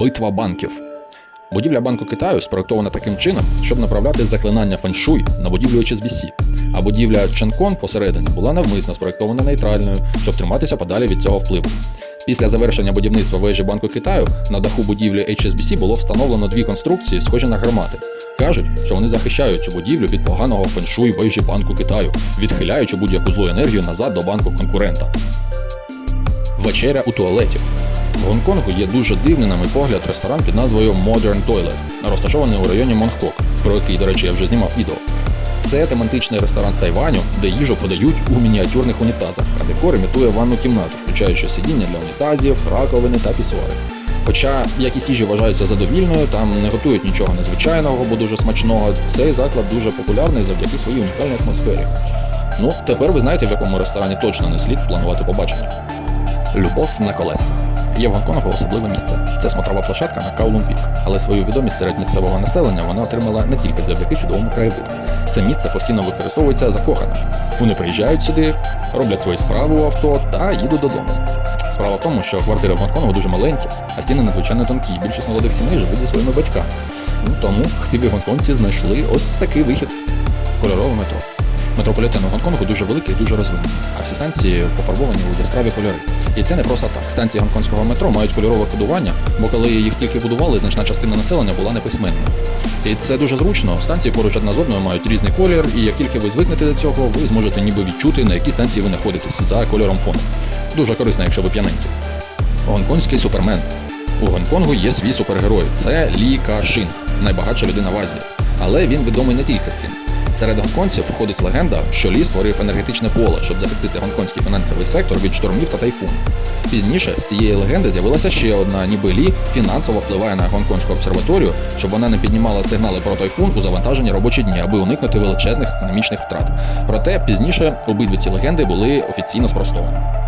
Битва банків. Будівля Банку Китаю спроектована таким чином, щоб направляти заклинання феншуй на будівлю HSBC, а будівля Ченкон посередині була навмисно спроектована нейтральною, щоб триматися подалі від цього впливу. Після завершення будівництва вежі Банку Китаю на даху будівлі HSBC було встановлено дві конструкції, схожі на гармати. Кажуть, що вони захищають цю будівлю від поганого феншуй вежі Банку Китаю, відхиляючи будь-яку злу енергію назад до банку конкурента. Вечеря у туалеті. В Гонконгу є дуже дивний, на мій погляд, ресторан під назвою Modern Toilet, розташований у районі Монгкок, про який, до речі, я вже знімав відео. Це тематичний ресторан з Тайваню, де їжу подають у мініатюрних унітазах, а декор імітує ванну кімнату, включаючи сидіння для унітазів, раковини та пісуари. Хоча якість їжі вважаються задовільною, там не готують нічого незвичайного, бо дуже смачного. Цей заклад дуже популярний завдяки своїй унікальній атмосфері. Ну, тепер ви знаєте, в якому ресторані точно не слід планувати побачення. Любов на колесах. Є в Гонконгу особливе місце. Це смотрова площадка на Каулун Пік. Але свою відомість серед місцевого населення вона отримала не тільки завдяки чудовому краєвиду. Це місце постійно використовується закоханим. Вони приїжджають сюди, роблять свої справи у авто та їдуть додому. Справа в тому, що квартири в Гонконгу дуже маленькі, а стіни надзвичайно тонкі. Більшість молодих сімей живуть зі своїми батьками. Ну, тому хтиві гонконгці знайшли ось такий вихід кольорове метро. Метрополітен у Гонконгу дуже великий і дуже розвинений, а всі станції пофарбовані у яскраві кольори. І це не просто так. Станції гонконгського метро мають кольорове кодування, бо коли їх тільки будували, значна частина населення була неписьменною. І це дуже зручно. Станції поруч одна з одною мають різний колір, і як тільки ви звикнете до цього, ви зможете ніби відчути, на якій станції ви знаходитесь за кольором фону. Дуже корисно, якщо ви п'яненькі. Гонконгський супермен. У Гонконгу є свій супергерой. Це Лі Ка Шин, найбагатша людина в Азії. Але він відомий не тільки цим. Серед гонконців входить легенда, що Лі створив енергетичне поле, щоб захистити гонконгський фінансовий сектор від штормів та тайфунів. Пізніше з цієї легенди з'явилася ще одна, ніби Лі фінансово впливає на гонконгську обсерваторію, щоб вона не піднімала сигнали про тайфун у завантажені робочі дні, аби уникнути величезних економічних втрат. Проте пізніше обидві ці легенди були офіційно спростовані.